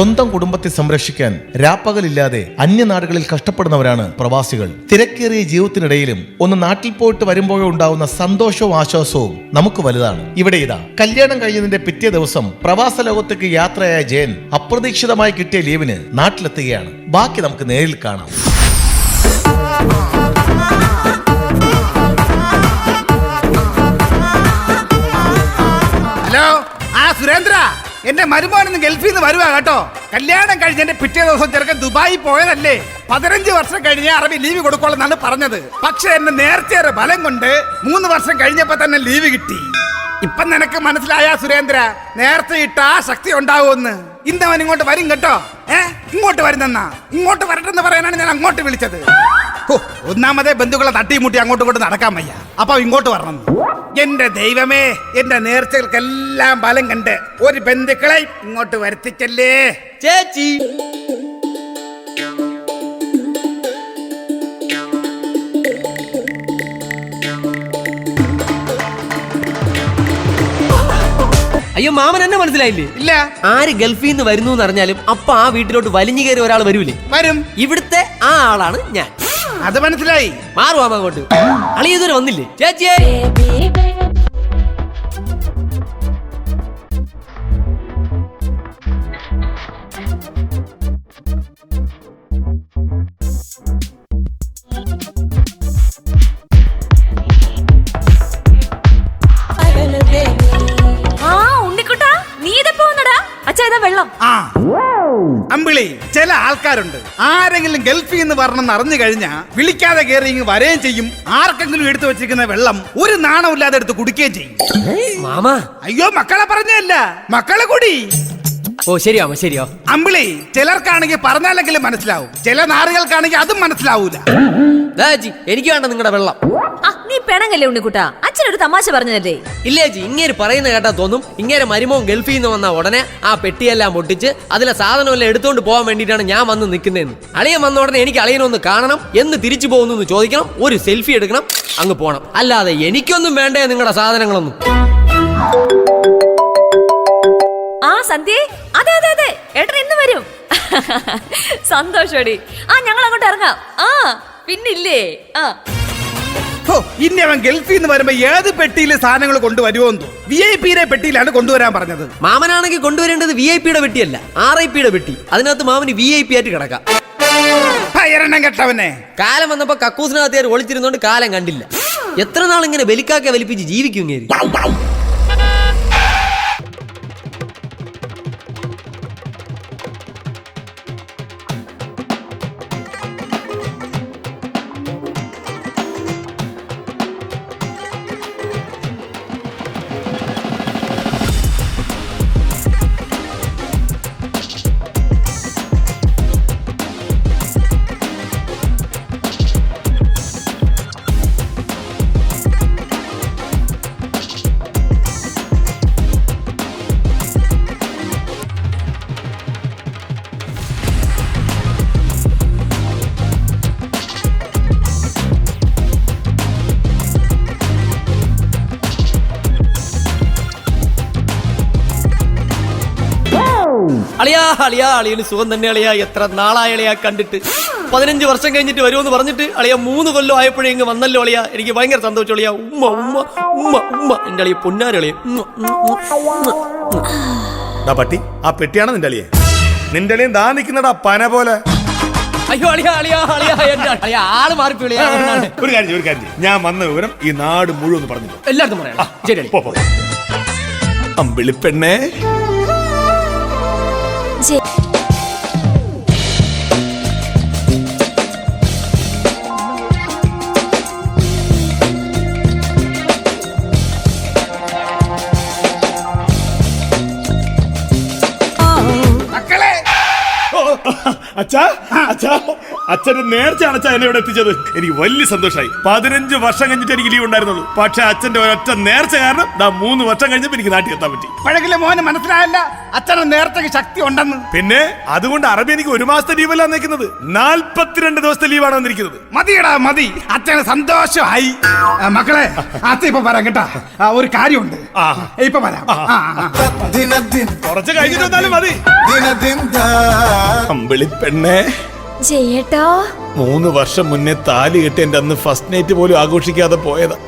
സ്വന്തം കുടുംബത്തെ സംരക്ഷിക്കാൻ രാപ്പകലില്ലാതെ അന്യനാടുകളിൽ കഷ്ടപ്പെടുന്നവരാണ് പ്രവാസികൾ. തിരക്കേറിയ ജീവിതത്തിനിടയിലും ഒന്ന് നാട്ടിൽ പോയിട്ട് വരുമ്പോഴേ ഉണ്ടാവുന്ന സന്തോഷവും ആശ്വാസവും നമുക്ക് വലുതാണ്. ഇവിടെ ഇതാ. കല്യാണം കഴിഞ്ഞതിന്റെ പിറ്റേ ദിവസം പ്രവാസ ലോകത്തേക്ക് യാത്രയായ ജയൻ അപ്രതീക്ഷിതമായി കിട്ടിയ ലീവിന് നാട്ടിലെത്തുകയാണ്. ബാക്കി നമുക്ക് നേരിൽ കാണാം. ഹലോ ആ സുരേന്ദ്ര. എന്റെ മരുമോനെന്ന് ഗൾഫിൽ നിന്ന് വരുവാ കേട്ടോ. കല്യാണം കഴിഞ്ഞ എന്റെ പിറ്റേ ദിവസം ചെറുക്കൻ ദുബായി പോയതല്ലേ? പതിനഞ്ച് വർഷം കഴിഞ്ഞ അറബി ലീവ് കൊടുക്കോളെന്നാണ് പറഞ്ഞത്. പക്ഷെ എന്നെ നേരത്തെ ബലം കൊണ്ട് മൂന്ന് വർഷം കഴിഞ്ഞപ്പോ തന്നെ ലീവ് കിട്ടി. ഇപ്പൊ നിനക്ക് മനസ്സിലായ സുരേന്ദ്ര നേരത്തെ ഇട്ട ആ ശക്തി ഉണ്ടാവുമെന്ന്. ഇന്നവൻ ഇങ്ങോട്ട് വരും കേട്ടോ. ഏ? ഇങ്ങോട്ട് വരുന്നെന്നാ? ഇങ്ങോട്ട് വരട്ടെന്ന് പറയാനാണ് ഞാൻ അങ്ങോട്ട് വിളിച്ചത്. ഒന്നാമതേ ബന്ധുക്കളെ തട്ടിമുട്ടി അങ്ങോട്ടും ഇങ്ങോട്ട് നടക്കാൻ വയ്യ. അപ്പൊ ഇങ്ങോട്ട് വരണം. എന്റെ ദൈവമേ എന്റെ നേർച്ചകൾക്കെല്ലാം ബലം കണ്ട് ഒരു ബന്ധുക്കളെ ഇങ്ങോട്ട് വരുത്തിച്ചല്ലേ. ചേച്ചി. അയ്യോ മാമൻ എന്നെ മനസ്സിലായില്ലേ? ഇല്ല. ആര് ഗൾഫിൽ നിന്ന് വരുന്നു എന്ന് അറിഞ്ഞാലും അപ്പൊ ആ വീട്ടിലോട്ട് വലിഞ്ഞു കയറി ഒരാൾ വരൂലേ? വരും. ഇവിടുത്തെ ആ ആളാണ് ഞാൻ. അത് മനസ്സിലായി. മാറുവാ അങ്ങോട്ട്. അളി ഇതുവരെ വന്നില്ലേ? ചേച്ചിയെ. ആൾക്കാരുണ്ട്. ആരെങ്കിലും ഗൾഫിൽ നിന്ന് പറഞ്ഞെന്ന് അറിഞ്ഞു കഴിഞ്ഞാൽ വിളിക്കാതെ കയറി ഇങ്ങ് വരുകയും ചെയ്യും. ആർക്കെങ്കിലും എടുത്തു വെച്ചിരിക്കുന്ന വെള്ളം ഒരു നാണമില്ലാതെ എടുത്ത് കുടിക്കുകയും ചെയ്യും. മാമ. അയ്യോ മക്കളെ പറഞ്ഞല്ല മക്കളെ കൂടി. ഓ ശരിയാ മാമ ശരിയോ. അമ്പിളി ചിലർക്കാണെങ്കിൽ പറഞ്ഞാലെങ്കിലും മനസ്സിലാവും. ചില നാറുകൾക്കാണെങ്കിൽ അതും മനസ്സിലാവൂല. ദാജി എനിക്ക് വേണ്ട നിങ്ങളുടെ വെള്ളം. ആ നീ പെണങ്ങല്ലേ ഉണ്ണിക്കുട്ടാ? അച്ഛനൊരു തമാശ പറഞ്ഞതല്ലേ? ഇല്ലേ ഇങ്ങനെ ഇങ്ങേര് പറയുന്ന കേട്ടാ തോന്നും. ഇങ്ങനെ മരുമോൻ ഗൾഫിൽ നിന്ന് വന്ന ഉടനെ ആ പെട്ടിയെല്ലാം പൊട്ടിച്ച് അതിലെ സാധനമെല്ലാം എടുത്തുകൊണ്ട് പോകാൻ വേണ്ടിയിട്ടാണ് ഞാൻ വന്ന് നിൽക്കുന്നതെന്ന് അളിയൻ വന്ന ഉടനെ എനിക്ക് അളിയനൊന്ന് കാണണം എന്ന് തിരിച്ചു പോകുന്നു എന്ന് ചോദിക്കണം ഒരു സെൽഫി എടുക്കണം അങ്ങ് പോകണം അല്ലാതെ എനിക്കൊന്നും വേണ്ടേ നിങ്ങളുടെ സാധനങ്ങളൊന്നും. ആ സന്ധ്യേ ഏട്ടൻ ഇന്ന് വരും. സന്തോഷോടി. ആ ഞങ്ങൾ അങ്ങോട്ട് ഇറങ്ങാം. ആ പിന്നില്ലേ? ആ. ഹോ, ഇനി അവൻ ഗൾഫിൽ നിന്ന് വരുമ്പോ ഏത് പെട്ടിയിൽ സാധനങ്ങൾ കൊണ്ടുവരുമോ വി ഐ പിയുടെ പെട്ടിയിലാണ് കൊണ്ടുവരാൻ പറഞ്ഞത്. മാമനാണെങ്കിൽ കൊണ്ടുവരേണ്ടത് വി ഐ പിയുടെ പെട്ടിയല്ല ആർ ഐ പിയുടെ പെട്ടി. അതിനകത്ത് മാമന് വി ഐ പി ആയിട്ട് കിടക്കാം. ഭയരണം കെട്ടവനെ. കാലം വന്നപ്പോ കക്കൂസിനകത്ത് ഒളിച്ചിരുന്നോണ്ട് കാലം കണ്ടില്ല. എത്ര നാൾ ഇങ്ങനെ ബലിക്കാക്ക വലിപ്പിച്ച് ജീവിക്കും അളിയാ അളിയാ അളിയന് സുഖം തന്നെ അളിയാ. എത്ര നാളായ അളിയാ കണ്ടിട്ട്. പതിനഞ്ച് വർഷം കഴിഞ്ഞിട്ട് വരുമെന്ന് പറഞ്ഞിട്ട് അളിയ മൂന്ന് കൊല്ലം ആയപ്പോഴേ ഇങ്ങ് വന്നല്ലോ അളിയാ. എനിക്ക് ഭയങ്കര സന്തോഷം അളിയാ. ഉമ്മ ഉമ്മ ഉമ്മ ഉമ്മ. എന്റെ അളിയ പൊന്നാരളിയ പട്ടി ആ പെട്ടിയാണ് നിന്റെ അളിയെ. നിന്റെ അളിയൻ ദാ നിൽക്കുന്നടാ പന പോലെ. അയ്യോ അളിയാ അളിയാ അളിയാ. എന്റെ അളിയാ ആൾ മാറിപ്പോ അളിയാ. ഒരു കാര്യം ഒരു കാര്യം ഞാൻ വന്ന വിവരം ഈ നാട് മുഴുവൻ പറഞ്ഞു എല്ലാവർക്കും പറയാം. ശരി അളി പോ പോ. മക്കളെ! അച്ഛാ അച്ഛാ അച്ഛന്റെ നേർച്ചയാണ് അച്ഛാ എന്നെ ഇവിടെ എത്തിച്ചത്. എനിക്ക് വലിയ സന്തോഷമായി പതിനഞ്ച് വർഷം കഴിഞ്ഞിട്ട് എനിക്ക് ലീവ് ഉണ്ടായിരുന്നുള്ളൂ. പക്ഷെ അച്ഛന്റെ ഒരൊറ്റ നേർച്ച കാരണം ദാ മൂന്ന് വർഷം കഴിഞ്ഞപ്പോ എനിക്ക് നാട്ടിൽ എത്താൻ പറ്റി. പഴകിലെ മോന് മനസ്സിലായല്ല? അച്ഛന്റെ നേരത്തെ ശക്തി ഉണ്ടെന്ന്. പിന്നെ അതുകൊണ്ട് അറബി എനിക്ക് ഒരു മാസത്തെ ലീവല്ല നിൽക്കുന്നത്. നാൽപ്പത്തിരണ്ട് ദിവസത്തെ ലീവാണ് വന്നിരിക്കുന്നത്. മതിയടാ മതി. അച്ഛന് സന്തോഷമായി ആ, മക്കളെ അച്ഛൻ ഇപ്പൊ പറയാം കേട്ടാ. ആ, ഒരു കാര്യമുണ്ട്. ആ. ഇപ്പൊ വരാം. ആ, ആ, ആ. ദിനദിൻ കുറച്ച് കഴിഞ്ഞിട്ട് വന്നാലും മതി. ദിനദിൻ ദാ. അമ്പിളി പെണ്ണേ ജയേട്ടോ മൂന്ന് വർഷം മുന്നേ താലി കെട്ടി എന്റെ അന്ന് ഫസ്റ്റ് നൈറ്റ് പോലും ആഘോഷിക്കാതെ പോയതാ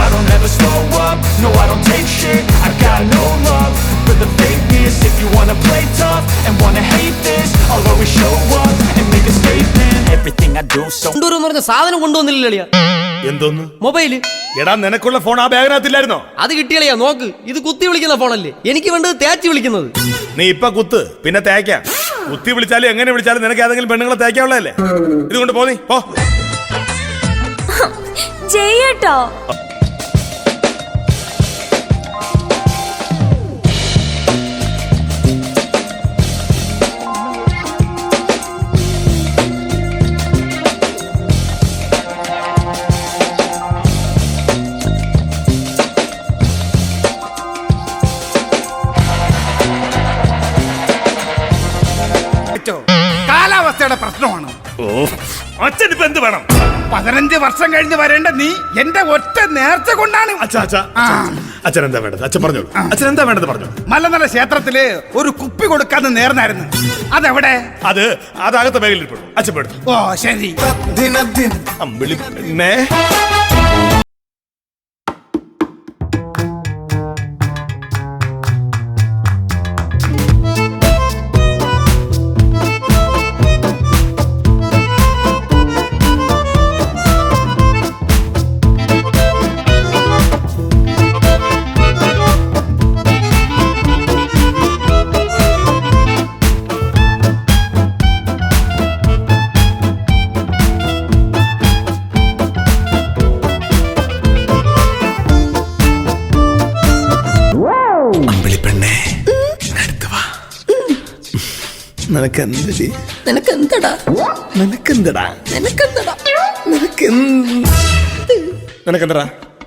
I don't ever slow up, no I don't take shit I got no love for the fakeness If you wanna play tough and wanna hate this I'll always show up and make a statement Everything I do so കൊണ്ടുവരുമെന്ന് പറഞ്ഞ സാധനം കൊണ്ടുവന്നില്ല ലളിയ എന്തോന്ന്? Mobile. എടാ നിനക്കുള്ള phone ആ ബാഗിനകത്തില്ലായിരുന്നോ? അത് കിട്ടിയളിയാ നോക്ക്. ഇത് കുത്തി വിളിക്കുന്ന ഫോണല്ലേ. എനിക്ക് വേണ്ടത് തേച്ച് വിളിക്കുന്നത്. നീ ഇപ്പൊ കുത്ത് പിന്നെ തേക്കാം. കുത്തി വിളിച്ചാലും എങ്ങനെ വിളിച്ചാലും നിനക്ക് ഏതെങ്കിലും പെണ്ണുങ്ങളെ തേക്കാനുള്ളതല്ലേ ഇതുകൊണ്ട് പോന്നി പോ. ജയേട്ടോ കാലാവസ്ഥയുടെ പ്രശ്നമാണ്. ഓ അച്ഛൻ ഇപ്പൊ എന്ത് വേണം? പതിനഞ്ച് വർഷം കഴിഞ്ഞ് വരേണ്ട നീ എന്റെ ഒറ്റ നേർച്ച കൊണ്ടാണ്. അച്ഛാ അച്ഛാ ആ. അച്ഛൻ എന്താ വേണ്ടത്? അച്ഛൻ പറഞ്ഞോളൂ. അച്ഛൻ എന്താ വേണ്ടത് പറഞ്ഞു? മലനല ക്ഷേത്രത്തിൽ ഒരു കുപ്പി കൊടുക്കാന്ന് നേർന്നായിരുന്നു. അതെവിടെ? അത് അതാകത്തെ മേഖലയിൽ ഇരിപ്പുള്ളൂ അച്ഛൻ പെടുത്തു ഓ ശരി. ദിനദിൻ അമ്പിളി പെണ്ണേ നിനക്ക് നിനക്കെന്തടാ? നിനക്കെന്തടാ? നിനക്കെന്തടാ? നിനക്ക് നിനക്കെന്തടാ?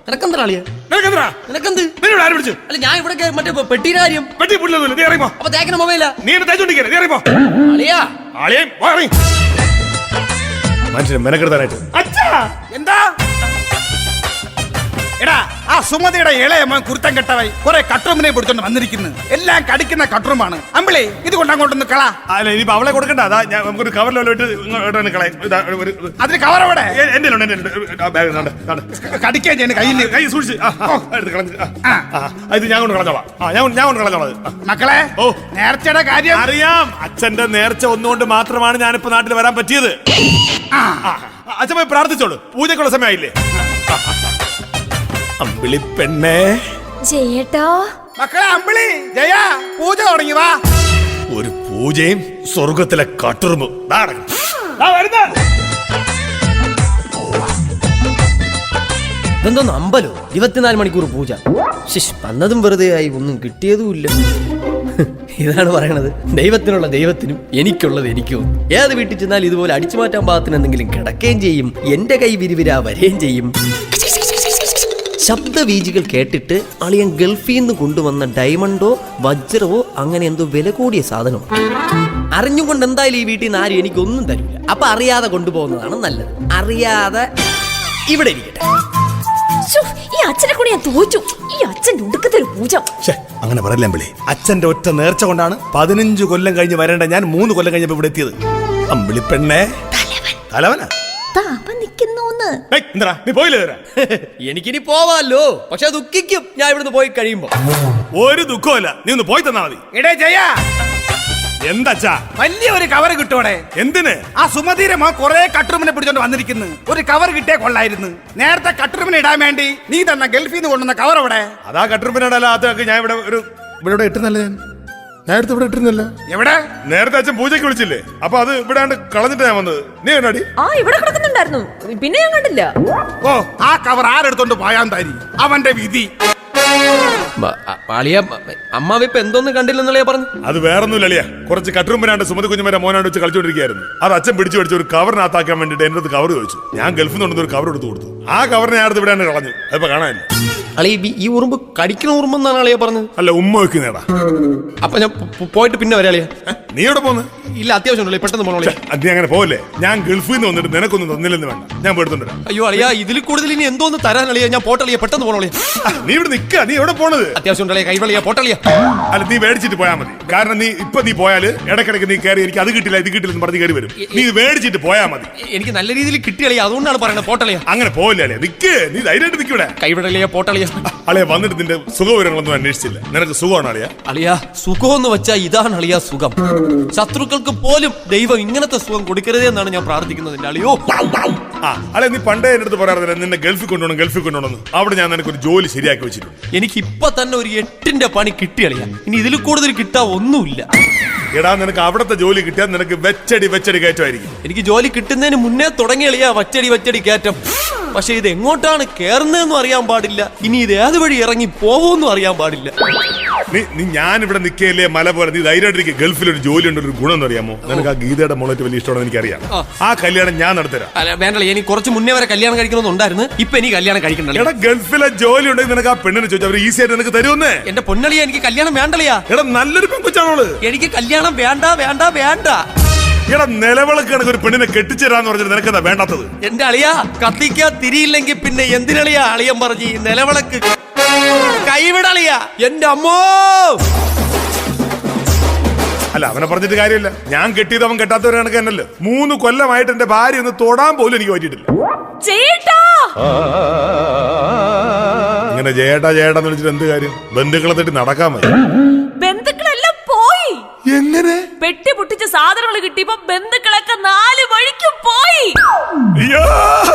നിനക്കെന്തടാ അളിയ നിനക്കെന്തടാ നിനക്കെന്ത്? നിന്നോട് ആര് വിളിച്ചു അല്ല ഞാൻ ഇവിടെ മറ്റേ പെട്ടിയുടെ കാര്യം. വെട്ടി പുല്ലൊന്നുമില്ല. നീ ഇറങ്ങിപ്പോ. അപ്പൊ തേക്കണ മൊബൈലാ? നീ എന്നെ തേച്ചോണ്ടിരിക്കരുത് നീ ഇറങ്ങിപ്പോ. അളിയാ? ആളെയും പോ ഇറങ്ങി. മനുഷ്യനെ മെനക്കെടുത്താനായിട്ട്. അച്ഛാ! എന്താ? എടാ ആ സുമതിയുടെ ഇളയ മോൻ കുരുത്തം കെട്ടവായി കുറെ കട്ടുറുമിനെ പിടിച്ചോണ്ട് വന്നിരിക്കുന്നു. എല്ലാം കടിക്കുന്ന കട്ടുറുമാണ് അമ്പിളി ഇത് കൊണ്ട് അങ്ങോട്ടൊന്ന് കള. അല്ല ഇനിയിപ്പോ അവളെ കൊടുക്കണ്ട. അതാ ഞാൻ നമുക്കൊരു കവറിലോ ഇട്ട് കളയും അതിന് കവർ അവിടെ എന്റെ. കടിക്കാൻ ചെയ്യുന്ന കയ്യിൽ കൈ സൂക്ഷിച്ച്. ഇത് ഞാൻ കൊണ്ട് കളഞ്ഞോളാം. ഞാൻ കൊണ്ട്- ഞാൻ കൊണ്ട് കളഞ്ഞോളാം മക്കളെ ഓ. നേർച്ചയുടെ കാര്യം അറിയാം. അച്ഛന്റെ നേർച്ച ഒന്നുകൊണ്ട് മാത്രമാണ് ഞാനിപ്പോ നാട്ടിൽ വരാൻ പറ്റിയത്. അച്ഛൻ പോയി പ്രാർത്ഥിച്ചോളൂ. പൂജക്കുള്ള സമയമായില്ലേ. അമ്പിളി പെണ്ണേ. ജയേട്ടോ. മക്കളെ അമ്പിളി ജയ പൂജ തുടങ്ങി വാ. ഒരു പൂജയും സ്വർഗത്തിലെ കാട്ടുറുമ്പും. എന്തോന്ന്. ഇതെന്തോന്ന് അമ്പലോ? ഇരുപത്തിനാല് മണിക്കൂർ പൂജ. ശിഷ് വന്നതും വെറുതെ ആയി ഒന്നും കിട്ടിയതുമില്ല. ഇതാണ് പറയണത്. ദൈവത്തിനുള്ള ദൈവത്തിനും എനിക്കുള്ളത് എനിക്കും. ഏത് വീട്ടിൽ ചെന്നാൽ ഇതുപോലെ അടിച്ചു മാറ്റാൻ പാകത്തിന് എന്തെങ്കിലും കിടക്കുകയും ചെയ്യും. എന്റെ കൈ വിരിവിരാ വരികയും ചെയ്യും. ശബ്ദവീജികൾ കേട്ടിട്ട് അളിയൻ ഗൾഫിൽ നിന്ന് കൊണ്ടുവന്ന ഡയമണ്ടോ വജ്രവോ അങ്ങനെ എന്തോ വില കൂടിയ സാധനമോ അറിഞ്ഞുകൊണ്ട് എന്തായാലും ഈ വീട്ടിൽ നിന്ന് ആരും എനിക്കൊന്നും തരില്ല അപ്പൊ അറിയാതെ കൊണ്ടുപോകുന്നതാണ് നല്ലത്. അറിയാതെ ഇവിടെ ഇരിക്കട്ടെ. ശ്ശോ, ഈ അച്ഛനെ കൊണ്ട് ഞാൻ തോറ്റു. ഈ അച്ഛൻ ഒടുക്കത്തെ ഒരു പൂജ. അങ്ങനെ പറയല്ലേ അമ്പിളി? അച്ഛന്റെ ഒറ്റ നേർച്ച കൊണ്ടാണ് പതിനഞ്ച് കൊല്ലം കഴിഞ്ഞ് വരേണ്ട ഞാൻ മൂന്ന് കൊല്ലം കഴിഞ്ഞപ്പോ ഇവിടെ എത്തിയത്. അമ്പിളി പെണ്ണേ. തലവനാ? താപ നിക്കുന്നോന്ന് ഏയ്, എന്താ നീ പോയില്ലേ? എനിക്കിനി പോവാല്ലോ. പക്ഷെ ദുഃഖിക്കും. ഞാൻ ഇവിടുന്ന് പോയി കഴിയുമ്പോ. ഒരു ദുഃഖമല്ല നീ ഒന്ന് പോയി തന്നാ മതി. എടേ ജയ! എന്താച്ചാ? വലിയ ഒരു കവർ കിട്ടോടെ എന്തിന്? ആ സുമതിയുടെ മോൻ കുറെ കട്ടുറുമിനെ പിടിച്ചോണ്ട് വന്നിരിക്കുന്നു. ഒരു കവർ കിട്ടിയേ കൊള്ളായിരുന്നു. നേരത്തെ കട്ടുറുമിനെ ഇടാൻ വേണ്ടി നീ തന്ന ഗൾഫിൽ നിന്ന് കൊണ്ടുവന്ന കവർ അവിടെ അതാ കട്ടുറുപ്പിനോടല്ല അത് ഞാൻ ഇവിടെ ഒരു ഇവിടെ ഇട്ടുന്നല്ലേ ഞാൻ? നേരത്തെ ഇവിടെ ഇട്ടിരുന്നില്ല? എവിടെ? നേരത്തെ അച്ഛൻ പൂജയ്ക്ക് വിളിച്ചില്ലേ? അപ്പൊ അത് ഇവിടെ കളഞ്ഞിട്ട് ഞാൻ വന്നത്. നീ എന്നാടി? ആ ഇവിടെ കിടക്കുന്നുണ്ടായിരുന്നു പിന്നെ ഞാൻ കണ്ടില്ല. ഓ ആ കവർ ആരെടുത്തോണ്ട് പോയാൻ താരി അവന്റെ വിധി. പാളിയ അമ്മാവ് ഇപ്പൊ എന്തോന്ന് പറഞ്ഞു അത് വേറൊന്നുമില്ല അളിയ. കുറച്ച് കട്ടുറുമ്പനാണ്ട് സുമതി കുഞ്ഞുമരെ മോനാണ്ട് വെച്ച് കളിച്ചോണ്ടിരിക്കുകയായിരുന്നു. അത് അച്ഛൻ പിടിച്ചു പിടിച്ച് ഒരു കവറിനകത്താക്കാൻ വേണ്ടിട്ട് എന്റെ അടുത്ത് കവർ ചോദിച്ചു. ഞാൻ ഗൾഫിൽ നിന്ന് ഒരു കവർ എടുത്ത് കൊടുത്തു. ആ കവറിനെ ആടുത്ത് അടുത്ത് ഇവിടെ കളഞ്ഞു അതിപ്പോ കാണാനില്ല. അളിയ ഈ- ഉറുമ്പ് കടിക്കണ ഉറുമ്പെന്നാണ് അളിയ പറഞ്ഞത്? അല്ല ഉമ്മ വെക്കുന്നേടാ. അപ്പൊ ഞാൻ പോയിട്ട് പിന്നെ വരാളിയ നീ എവിടെ പോന്ന്? ഇല്ല അത്യാവശ്യം പെട്ടെന്ന് പോണോളിയ അത് നീ അങ്ങനെ പോവല്ലേ? ഞാൻ ഗൾഫിൽ നിന്ന് വന്നിട്ട് നിനക്കൊന്നും തന്നില്ലെന്ന് വേണ്ട. ഞാൻ പോയിട്ടുണ്ട്. അയ്യോ അളിയ ഇതിൽ കൂടുതൽ ഇനി എന്തോന്ന് തരാൻ അളിയ? ഞാൻ പോട്ടളിയ പെട്ടെന്ന് പോണോളിയ നീ ഇവിടെ നിക്ക നീ എവിടെ പോണത്? അത്യാവശ്യം ഉണ്ടല്ലേ? കൈവെളിയാ പോട്ടളിയാ അല്ല നീ മേടിച്ചിട്ട് പോയാൽ മതി. കാരണം നീ ഇപ്പൊ നീ പോയാൽ ഇടക്കിടക്ക് നീ കയറി എനിക്ക് അത് കിട്ടില്ല ഇത് കിട്ടില്ല എന്ന് പറഞ്ഞ് കയറി വരും. നീ ഇത് മേടിച്ചിട്ട് പോയാൽ മതി. എനിക്ക് നല്ല രീതിയിൽ കിട്ടിയാലേ അതുകൊണ്ടാണ് പറയുന്നത് പോട്ടളിയാ അങ്ങനെ പോവില്ല അല്ലേ? നിക്ക് നീ ധൈര്യമായിട്ട് നിൽക്കൂടെ കൈവിടലിയാ പോട്ടളിയാ അളിയ വന്നിട്ട് നിന്റെ സുഖവിവരങ്ങളൊന്നും അന്വേഷിച്ചില്ല. നിനക്ക് സുഖമാണ് അളിയ? അളിയ സുഖം എന്ന് വെച്ചാൽ ഇതാണ് അളിയ സുഖം. ശത്രുക്കൾക്ക് പോലും ദൈവം ഇങ്ങനത്തെ സുഖം കൊടുക്കരുതേ എന്നാണ് ഞാൻ പ്രാർത്ഥിക്കുന്നത് എന്റെ അളിയോ. ആ അല്ലെ നീ പണ്ടേ എന്റെ അടുത്ത് പറയാറില്ല നിന്നെ ഗൾഫിൽ കൊണ്ടുപോകണം ഗൾഫിൽ കൊണ്ടുപോകണം അവിടെ ഞാൻ നിനക്ക് ഒരു ജോലി ശരിയാക്കി വെച്ചിട്ടുണ്ട്. എനിക്ക് ഇപ്പൊ തന്നെ ഒരു എട്ടിന്റെ പണി കിട്ടിയളിയ. ഇനി ഇതിൽ കൂടുതൽ കിട്ടാ ഒന്നുമില്ല. എടാ നിനക്ക് അവിടുത്തെ ജോലി കിട്ടിയാൽ നിനക്ക് വെച്ചടി വെച്ചടി കയറ്റമായിരിക്കും. എനിക്ക് ജോലി കിട്ടുന്നതിന് മുന്നേ തുടങ്ങിയളിയാ വച്ചടി വച്ചടി കയറ്റം. പക്ഷെ ഇത് എങ്ങോട്ടാണ് കേറുന്നതെന്നും അറിയാൻ പാടില്ല. ഇനി ഇത് ഏത് വഴി ഇറങ്ങി പോവുമെന്നും അറിയാൻ പാടില്ല. നീ ഞാൻ ഇവിടെ നിൽക്കയില്ലേ മല പോലെ? നീ ധൈര്യമായിട്ടിരിക്കും. ഗൾഫിൽ ഒരു ജോലി ഉണ്ട് ഒരു ഗുണം എന്ന് അറിയാമോ നിനക്ക് ആ ഗീതയുടെ മുളറ്റ് വലിയ ഇഷ്ടമാണെന്ന് എനിക്കറിയാം. ആ. കല്യാണം ഞാൻ നടത്തരാം. അല്ല എനിക്ക് കുറച്ച് മുന്നേ വരെ കല്യാണം കഴിക്കണമെന്നുണ്ടായിരുന്നു ഇപ്പൊ എനിക്ക് കല്യാണം കഴിക്കണ്ടല്ലോ? എടാ ഗൾഫിലെ ജോലി ഉണ്ടെങ്കിൽ നിനക്ക് ആ പെണ്ണിനെ ചോദിച്ചു അവർ ഈസി ആയിട്ട് നിനക്ക് തരുമെന്നേ. എന്റെ പൊന്നളിയ എനിക്ക് കല്യാണം വേണ്ടളിയാ. എടാ നല്ലൊരു പെൺകുച്ചാണോ എനിക്ക് കല്യാണം വേണ്ട വേണ്ട വേണ്ട. എടാ നിലവിളക്ക് കണക്ക് ഒരു പെണ്ണിനെ കെട്ടിച്ചേരാന്ന് പറഞ്ഞത് നിനക്കെന്താ വേണ്ടാത്തത്? എന്റെ അളിയാ കത്തിക്കാ തിരിയില്ലെങ്കിൽ പിന്നെ എന്തിനളിയാ അളിയൻ പറഞ്ഞ് നിലവിളക്ക് കൈവിടളിയ. എന്റെ അമ്മോ. അല്ല അവനെ പറഞ്ഞിട്ട് കാര്യമില്ല. ഞാൻ കെട്ടിയത് അവൻ കെട്ടാത്തവരെ കണക്ക് തന്നെയല്ലോ? മൂന്ന് കൊല്ലമായിട്ട് എന്റെ ഭാര്യ ഒന്ന് തൊടാൻ പോലും എനിക്ക് പറ്റിയിട്ടില്ല. ചേട്ടാ! ഇങ്ങനെ ചേട്ടാ ചേട്ടാ എന്ന് വിളിച്ചിട്ട് എന്ത് കാര്യം? ബന്ധുക്കളെ തട്ടി നടക്കാൻ മതി ബന്ധുക്കളെല്ലാം പോയി. എങ്ങനെ? പെട്ടി പൊട്ടിച്ച സാധനങ്ങൾ കിട്ടിയപ്പോ ബന്ധുക്കളൊക്കെ നാല് വഴിക്കും പോയി. അയ്യോ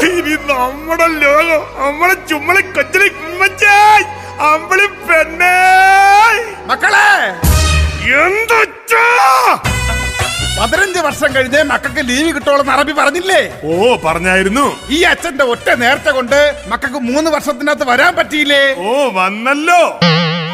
ഇനി നമ്മുടെ ലോകം നമ്മളെ ചുമ്മളെ കൊച്ചലി ഉമ്മച്ചായ് അമ്പളി പെണ്ണേ. മക്കളെ. എന്തുച്ചാ പതിനഞ്ച് വർഷം കഴിഞ്ഞേ മക്കൾക്ക് ലീവ് കിട്ടോളെന്ന് അറബി പറഞ്ഞില്ലേ? ഓ പറഞ്ഞായിരുന്നു. ഈ അച്ഛന്റെ ഒറ്റ നേരത്തെ കൊണ്ട് മക്കൾക്ക് മൂന്ന് വർഷത്തിനകത്ത് വരാൻ പറ്റിയില്ലേ? ഓ വന്നല്ലോ.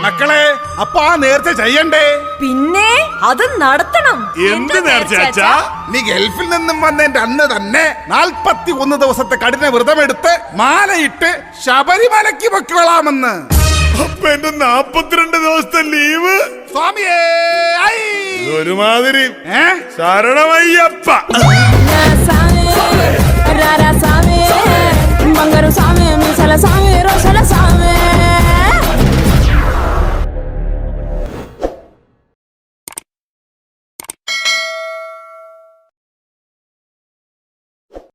മക്കളെ അപ്പൊ ആ നേരത്തെ ചെയ്യണ്ടേ? പിന്നെ അത് നടത്തണം. എന്ത് നേർച്ച അച്ഛാ? നീ ഗൾഫിൽ നിന്നും വന്നതിന്റെ അന്ന് തന്നെ നാൽപ്പത്തി ഒന്ന് ദിവസത്തെ കഠിന വ്രതമെടുത്ത് മാലയിട്ട് ശബരിമലയ്ക്ക് പൊക്കോളാമെന്ന് ഇപ്പൊ എന്റെ നാപ്പത്തിരണ്ട് ദിവസത്തെ ലീവ്? സ്വാമിയേ ഒരുമാതിരി ശരണമയ്യപ്പ സ്വാമി സ്വാമി സ്വാമി സ്വാമി.